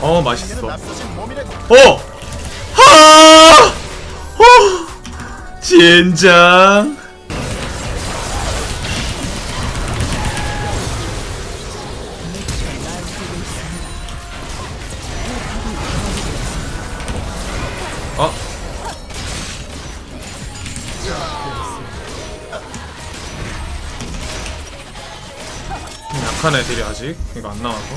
어 맛있어. 어! 하! 어! 젠장 약한 애들이 아직 이거 안 나와서.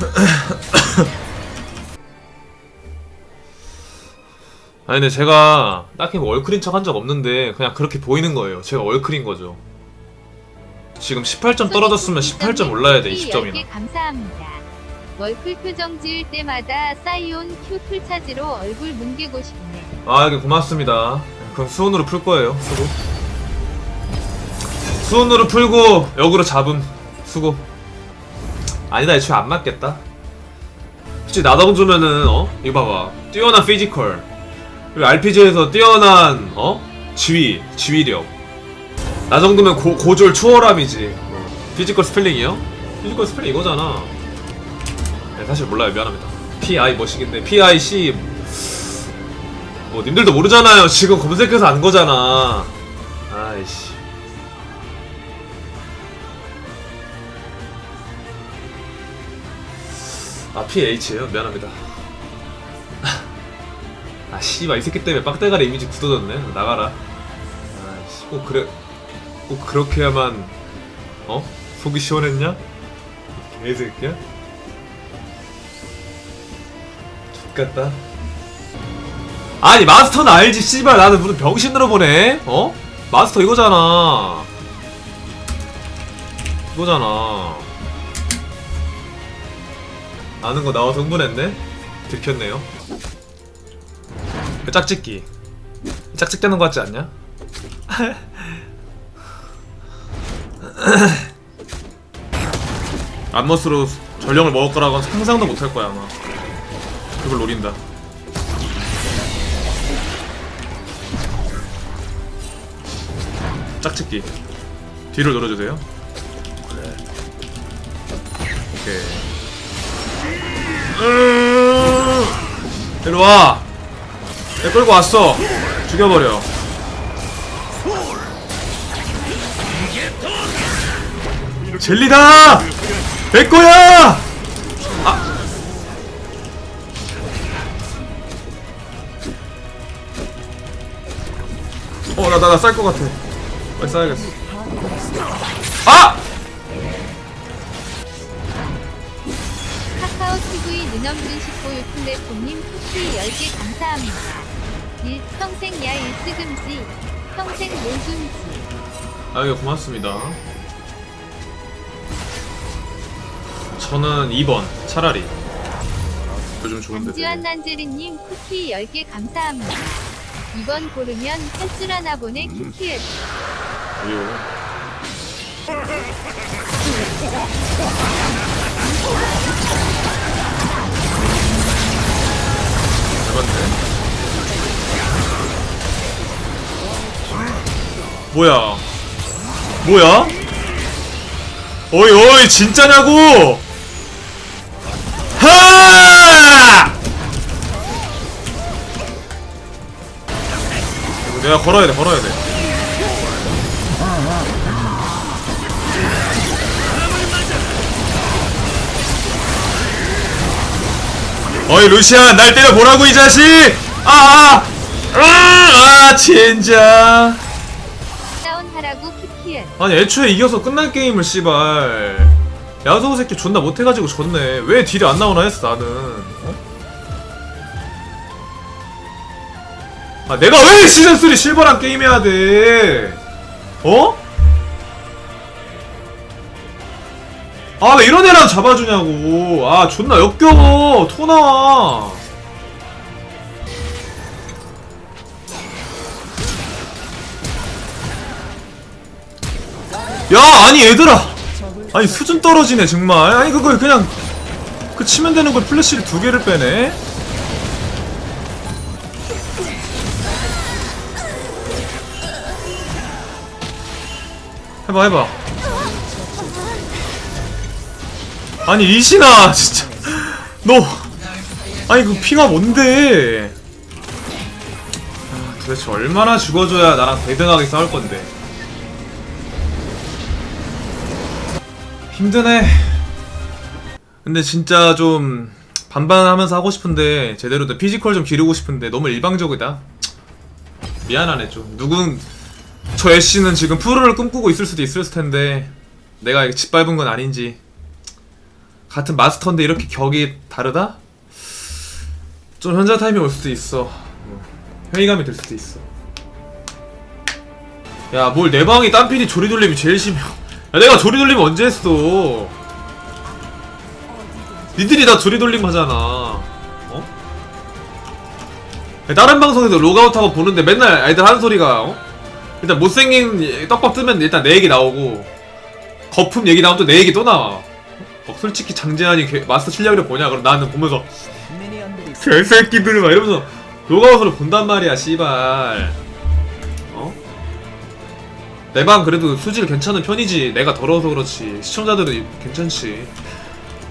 아니 근데 제가 딱히 뭐 월클인 척 한 적 없는데 그냥 그렇게 보이는 거예요. 제가 월클인 거죠. 지금 18점 떨어졌으면 18점 올라야 돼 20점이나. 10개 감사합니다. 월클 표정 지을 때마다 사이온 큐 풀차지로 얼굴 뭉개고 싶네. 아 이게 고맙습니다. 그럼 수온으로 풀 거예요 수고 수온으로 풀고 역으로 잡음 수고 아니다 애초에 안 맞겠다 솔직히 나동주면은 어? 이거 봐봐 뛰어난 피지컬 그리고 RPG에서 뛰어난 어? 지휘 지휘력 나 정도면 고, 고졸 추월함이지 어. 피지컬 스펠링이요? 피지컬 스펠링 이거잖아 네, 사실 몰라요 미안합니다 PI 뭐시긴데 PIC 뭐 님들도 모르잖아요. 지금 검색해서 안 거잖아. 아이씨. 아 PH예요? 미안합니다. 아 씨발 이 새끼 때문에 빡대가리 이미지 굳어졌네. 나가라. 아이씨 꼭 그래 꼭 그렇게 야만 어 속이 시원했냐? 개새끼야? X같다. 아니 마스터는 알지 씨발 나는 무슨 병신으로 보네 어? 마스터 이거잖아 이거잖아 아는 거 나와서 흥분했네? 들켰네요. 그 짝짓기. 짝짓기하는 거 같지 않냐? 암머스로 전령을 먹을 거라고는 상상도 못 할 거야 아마. 그걸 노린다. 짝짓기. 뒤를 눌러주세요. 오케이. 으으으으. 일로 와. 내 끌고 왔어. 죽여버려. 젤리다! 내 거야! 아. 어 나 나 나 쌀 것 같아. 빨리 싸야겠어. 아! 카카오 TV 눈엄진 식구 유플레폼님 쿠키 10개 감사합니다. 일 평생 야 일스금지 평생 노준지 아, 이거 고맙습니다. 저는 2번, 차라리. 요즘 좋은데. 안지환 난제리님 쿠키 10개 감사합니다. 이번 고르면 할 줄 아나 보네 쿠키에 왜요? 대박네. 뭐야? 뭐야? 어이 어이 진짜냐고? 내가 걸어야 돼 걸어야 돼. 어이 루시안 날 때려보라고 이 자식! 아! 아! 아! 아 진짜 다운하라고 쿠키에 아니 애초에 이겨서 끝날 게임을 씨발 야소우 새끼 존나 못해가지고 졌네 왜 딜이 안 나오나 했어 나는 어? 아 내가 왜 시즌3 실버랑 게임해야 돼 어? 아 왜 이런 애랑 잡아주냐고. 아 존나 역겨워. 토 나와. 야 아니 얘들아. 아니 수준 떨어지네 정말. 아니 그걸 그냥 그 치면 되는 걸 플래시를 두 개를 빼네. 해봐 해봐 아니 리시나 진짜. 너 아니 그 핑화 뭔데? 아, 도대체 얼마나 죽어줘야 나랑 대등하게 싸울 건데. 힘드네. 근데 진짜 좀 반반하면서 하고 싶은데 제대로 된 피지컬 좀 기르고 싶은데 너무 일방적이다. 미안하네 좀. 누군 저 애쉬는 지금 프로를 꿈꾸고 있을 수도 있을 텐데 내가 짓밟은 건 아닌지 같은 마스터인데 이렇게 격이 다르다? 좀 현자 타임이 올 수도 있어 어, 회의감이 들 수도 있어 야 뭘 내 방이 딴필이 조리돌림이 제일 심해 야 내가 조리돌림 언제 했어 니들이 다 조리돌림 하잖아 어? 야, 다른 방송에서 로그아웃하고 보는데 맨날 애들 하는 소리가 어? 일단 못생긴 떡밥 뜨면 일단 내 얘기 나오고 거품 얘기 나오면 또 내 얘기 또 나와 어, 솔직히 장재환이 개- 마스터 실력을 보냐? 그럼 나는 보면서 개새끼들 막 이러면서 로그아웃을 본단 말이야 씨발. 어? 내 방 그래도 수질 괜찮은 편이지. 내가 더러워서 그렇지. 시청자들은 괜찮지.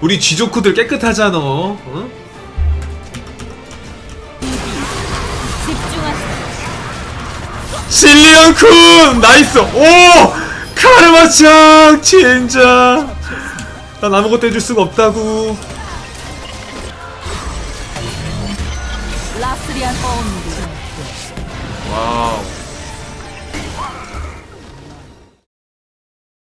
우리 쥐조크들 깨끗하잖아 어? 실리언쿤! 나이스! 오! 카르마창! 진짜 난 아무것도 해줄 수가 없다고. 라스리안